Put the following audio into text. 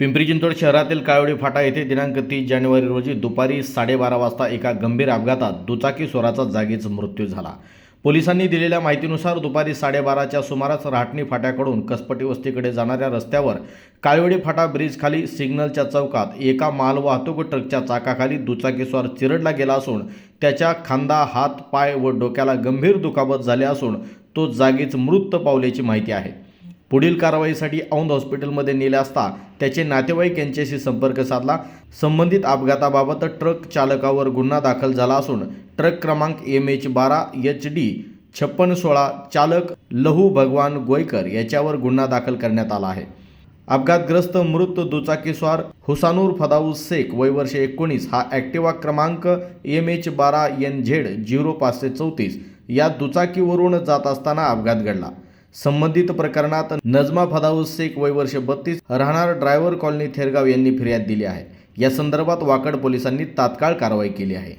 पिंपरी चिंचवड शहरातील काळवडी फाटा येथे दिनांक तीस जानेवारी रोजी दुपारी साडेबारा वाजता एका गंभीर अपघातात दुचाकी स्वराचा जागीच मृत्यू झाला. पोलिसांनी दिलेल्या माहितीनुसार दुपारी साडेबाराच्या सुमारास राहटणी फाट्याकडून कसपटी वस्तीकडे जाणाऱ्या रस्त्यावर काळवडी फाटा ब्रिजखाली सिग्नलच्या चौकात एका मालवाहतूक ट्रकच्या चाकाखाली दुचाकीस्वार चिरडला गेला असून त्याच्या खांदा हात पाय व डोक्याला गंभीर दुखापत झाले असून तो जागीच मृत पावल्याची माहिती आहे. पुढील कारवाईसाठी औंध हॉस्पिटलमध्ये नेले असता त्याचे नातेवाईक यांच्याशी संपर्क साधला. संबंधित अपघाताबाबत ट्रक चालकावर गुन्हा दाखल झाला असून ट्रक क्रमांक एम एच बारा एच डी छप्पन सोळा चालक लहू भगवान गोयकर याच्यावर गुन्हा दाखल करण्यात आला आहे. अपघातग्रस्त मृत दुचाकीस्वार हुसानूर फदाऊस शेख वय वर्ष एकोणीस हा ॲक्टिवा क्रमांक एम एच बारा एन झेड झिरो पाचशे चौतीस या दुचाकीवरून जात असताना अपघात घडला. संबंधित प्रकरणात नजमा फदाऊस शेख वय वर्ष बत्तीस राहणार ड्रायव्हर कॉलनी थेरगाव यांनी फिर्याद दिली आहे. या संदर्भात वाकड पोलिसांनी तात्काळ कारवाई केली आहे.